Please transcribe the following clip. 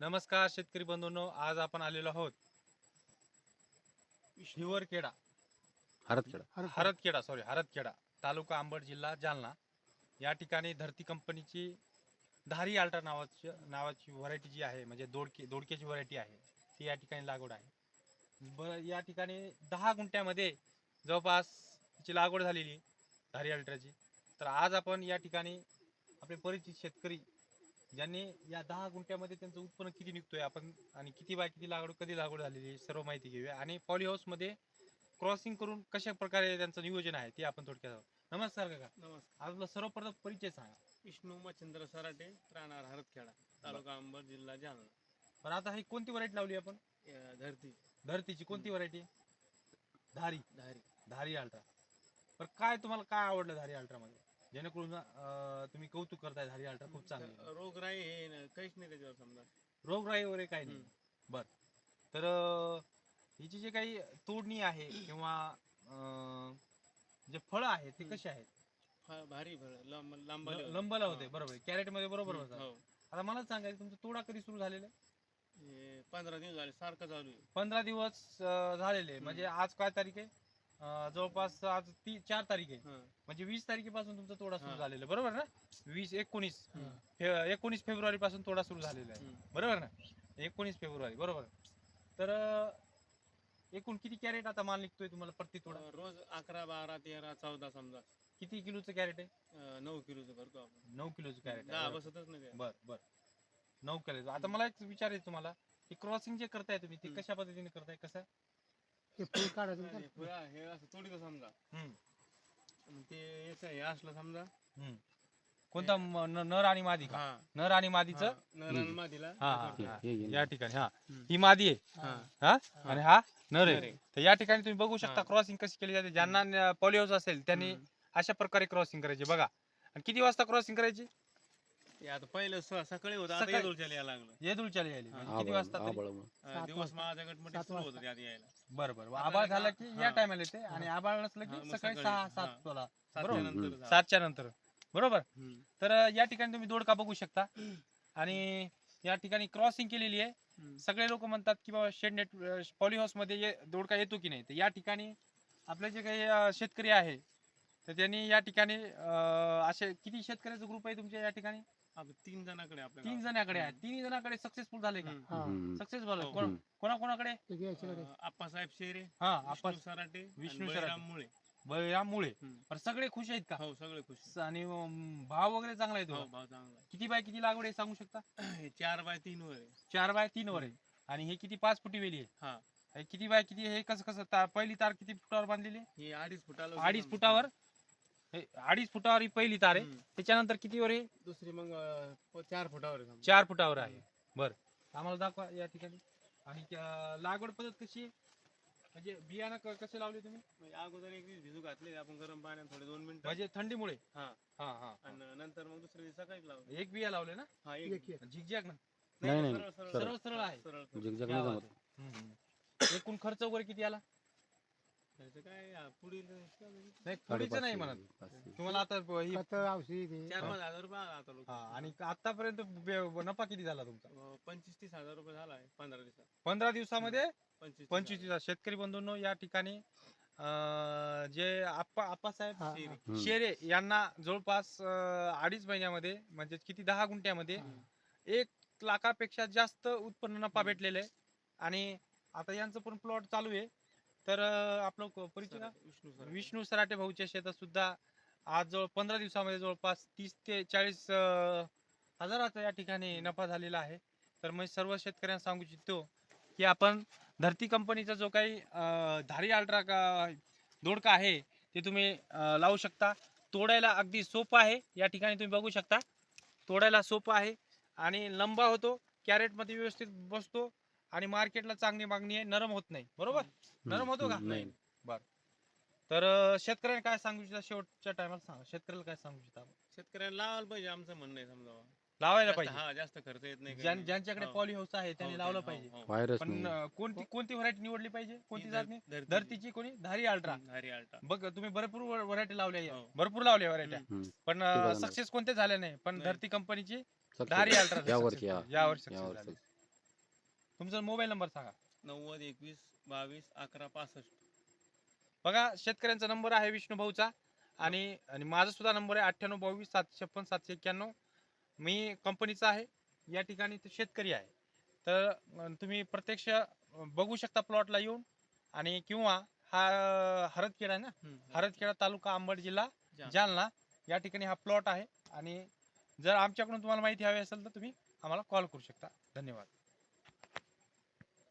नमस्कार शेतकरी बंधूंनो आज आपण आलेलो आहोत हिवरखेडा. हरदखेडा. हरदखेडा. सॉरी हरदखेडा तालुका अंबड जिल्हा जालना. या ठिकाणी धरती कंपनीची धारी अल्ट्रा नावाची नावाची व्हरायटी जी आहे म्हणजे दोडके दोडक्याची व्हरायटी आहे ती या ठिकाणी लागवड आहे. बरं या ठिकाणी दहा गुंठ्यामध्ये जवळपास तिची लागवड झालेली धारी अल्ट्राची तर आज आपण या ठिकाणी आपले परिचित शेतकरी ज्यांनी या दहा गुंठ्यामध्ये त्यांचं उत्पन्न किती निघतोय आपण आणि किती बाय किती लागवड कधी लागवड झालेली आहे, सर्व माहिती घेऊया. आणि पॉली हाऊसमध्ये क्रॉसिंग करून कशा प्रकारे त्यांचं नियोजन आहे ते आपण थोडक्यात जाऊ. नमस्कार काका. नमस्कार. आपला सर्वप्रथम परिचय सांगा. विष्णू मच्छिंद्र सराटे राहणार हरदखेडा तालुका अंबड जिल्हा जालना. पण आता ही कोणती व्हरायटी लावली आपण? धरती. धरतीची कोणती व्हरायटी धारी. धारी. धारी अल्ट्रा पण काय तुम्हाला काय आवडलं धारी अल्ट्रा मध्ये? जेणेकरून अं, तुम्ही कौतुक करताय धारी अल्ट्रा खूप चांगली आहे. रोगराई हे न- काहीच नाही त्याच्यावर समजा रोगराई वगैरे काही नाही बर तर अं, हिची जे काही तोडणी आहे किंवा अं, जे फळं आहेत ते. कसे आहेत फार भारी फळ लांब लांबाले ल- होते. लंबाला होते हा. बरोबर कॅरेटमध्ये बरोबर हम्म, होता हो आता मला सांगायचं तुमचं तोडा कधी सुरू झालेलं आहे? हे पंधरा दिवस झाले सारखं चालू आहे पंधरा दिवस अं, झालेले. म्हणजे आज काय तारीख आहे जवळपास आज ती चार तारीख आहे. म्हणजे वीस तारखेपासून तुमचा तोडा सुरू. झालेला आहे, बरोबर ना? वीस एकोणीस. फे- एकोणीस फेब्रुवारी पासून तोडा सुरू झालेला आहे. बरोबर ना? एकोणीस फेब्रुवारी. बरोबर. तर अं, एकूण किती कॅरेट आता माल निघतोय तुम्हाला प्रति तोडा? रोज अकरा बारा तेरा चौदा समजा. किती किलोचं कॅरेट आहे? अं, नऊ किलोचं भरतो आपण. नऊ किलोचं कॅरेट दहा आहे बसतच नाही ते. बर बर. नऊ कॅरेट. आता मला एक विचारायचं तुम्हाला. की क्रॉसिंग जे करताय तुम्ही ते. कशा पद्धतीने करताय? कसं? ते फुल काढायचं आणि त्याला. फुलं हे असं तोडीचं समजा हम्म. ते याचं हे असलं समजा हम्म. कोणता म- न- नर आणि मादी का हा नर आणि मादीचं हा, नरान मादीला हा, हे हा. हा. हे या ठिकाणी हा. ही मादी आहे हा. हा हा. आणि हा नर नर आहे आहे. तर या ठिकाणी तुम्ही बघू शकता हा. क्रॉसिंग कशी केली जाते ज्यांना पॉलिओज असेल त्यांनी हम्म. अशा प्रकारे क्रॉसिंग करायची बघा आणि किती वाजता क्रॉसिंग करायची ते आता पहिलं स- सकाळी होतं आता सकाळी. येदूरच्याला यायला लागलं येदुळच्या यायली. म्हणजे किती वाजता तरी? अं, दिवस सुरू होतं यायला बरं बरं? झाला की या हा. टायमाला येते आणि आभाळ नसलं हा, की मग सकाळी सकाळी. सहा सात. सोळा सातच्या बरोबर. नंतर झालं. सातच्या नंतर बरोबर हम्म. तर अं, या ठिकाणी तुम्ही दोडका बघू शकता आणि या ठिकाणी क्रॉसिंग केलेली आहे हम्म. सगळे लोक म्हणतात की बाबा शेड नेट पॉली हाऊसमध्ये ये- दोडका येतो की नाही तर या ठिकाणी आपले जे काही अं, शेतकरी आहे तर त्यांनी या ठिकाणी अं, असे किती शेतकऱ्याचा ग्रुप आहे तुमच्या या ठिकाणी तीन जणांकडे तीन. जणांकडे आहे. तिन्ही जणांकडे सक्सेसफुल झाले का. हा. हम्म. सक्सेसफुल हो. कोण कोणाकोणाकडे. अं, आप्पासाहेब शेरे हा आपण विष्णू सराटे विष्णू विष्णू सराटे. मुळे बळीराम मुळे हम्म. सगळे खुश आहेत का हो सगळे खुश आणि अं, भाव वगैरे चांगला आहे हो तो भाव चांगला किती बाय किती लागवड आहे सांगू शकता आहे. हे चार बाय तीन वर आहे चार बाय तीन वर आहे आणि हे किती पाच फुटी वेली आहे हा हे किती बाय किती हे कसं कसं ता- पहिली तार किती फुटावर बांधलेली आहे? हे अडीच फुटाला अडीच फुटावर हे अडीच फुटावर ही पहिली तार. आहे हम्म. त्याच्यानंतर कितीवर आहे? दुसरी मग अं, चार फुटावर आहे समजा. चार फुटावर आहे. बर. आम्हाला दाखवा या ठिकाणी. आणि अं, लागवड पद्धत कशी आहे? म्हणजे बियाणं क- कसे लावले तुम्ही? म्हणजे अगोदर एक दिवस भिजू घातले आपण गरम पाण्यात थोडे दोन मिनिटं. म्हणजे थंडीमुळे? हा. हा हा आणि नंतर मग दुसऱ्या दिवशी सकाळी लावलं. एक बिया लावले ना? हा एक. एक एक. झिगझॅग ना? नाही, नाही, सरळ सरळ. आहे. सरळ सरळ. झिगझॅग क्या नाही बात जमत. आहे. हम्म, हम्म. एकूण खर्च वगैरे किती आला? त्याचं काय हा, पुढील नाही पुढीचं नाही म्हणत पाचशे. तुम्हाला आता ब- ही खत औषधी ते. चार पाच हजार रुपये आला आता लोक हा आणि आतापर्यंत बे- नफा किती झाला तुमचा पंचवीस तीस हजार रुपये झाला आहे पंधरा दिवसात पंधरा दिवसामध्ये पंचवीस पंचवीस दिवसात शेतकरी बंधूंनो या ठिकाणी अं, जे आप्पा आप्पासाहेब हा, शेरी. हा. हम्म. शेरे यांना जवळपास अं, अडीच महिन्यामध्ये म्हणजे किती दहा गुंठ्यामध्ये एक लाखापेक्षा जास्त उत्पन्न नफा. भेटलेलं आहे आणि आता यांचं पण प्लॉट चालू आहे तर आपलं परिचय का? विष्णू सर विष्णू सराटे भाऊच्या शेतात सुद्धा आज जवळ पंधरा दिवसामध्ये जवळपास तीस ते चाळीस अं, हजाराचा या ठिकाणी नफा झालेला आहे. तर मी सर्व शेतकऱ्यांना सांगू इच्छितो की आपण धरती कंपनीचा जो काही अं, धारी अल्ट्रा का दोडका आहे ते तुम्ही अं, लावू शकता. तोडायला अगदी सोपं आहे या ठिकाणी तुम्ही बघू शकता. तोडायला सोपं आहे आणि लंबा होतो कॅरेटमध्ये व्यवस्थित बसतो. आणि मार्केटला चांगली मागणी आहे नरम होत नाही बरोबर नरम होतो का नाही तर अं, शेतकऱ्यांना काय सांगू इच्छिता शेवटच्या टायमाला सांगा शेतकऱ्याला काय सांगू इच्छिता आपण? शेतकऱ्याला लावायला पाहिजे आमचं म्हणणं आहे समजा लावायला जास्त- पाहिजे हा जास्त खर्च येत नाही काही ज्यां- नाही. ज्यांच्याकडे हो. पॉली हाऊस आहे त्यांनी हो, लावलं हो, पाहिजे हो. व्हायरस पण नाही अं, कोणती कोणती व्हरायटी निवडली पाहिजे कोणती ही जात धर- नाही धरतीची. धरतीची कोणी धारी अल्ट्रा धारी अल्ट्रा बघ तुम्ही भरपूर व्हरायटी लावल्या आहे. हो. भरपूर लावल्या व्हरायट्या हम्म. पण. सक्सेस कोणते झाले नाही पण नाही. धरती कंपनीची. धारी अल्ट्रा या वर्षी हा. या वर्षी या success वर्षी. झाली. तुमचा मोबाईल नंबर सांगा. नव्वद एकवीस बावीस अकरा पासष्ट. बघा शेतकऱ्यांचा नंबर आहे विष्णू भाऊचा आणि आणि माझा सुद्धा नंबर आहे अठ्ठ्याण्णव बावीस सातशे छप्पन सातशे एक्क्याण्णव. मी कंपनीचा आहे. या ठिकाणी ते शेतकरी आहे. तर तुम्ही प्रत्यक्ष बघू शकता प्लॉटला येऊन. आणि किंवा हा हरदखेड आहे ना? हरदखेडा तालुका अंबड जिल्हा. जालना. या ठिकाणी हा प्लॉट आहे. आणि जर आमच्याकडून तुम्हाला माहिती हवी असेल तर तुम्ही आम्हाला कॉल करू शकता. धन्यवाद.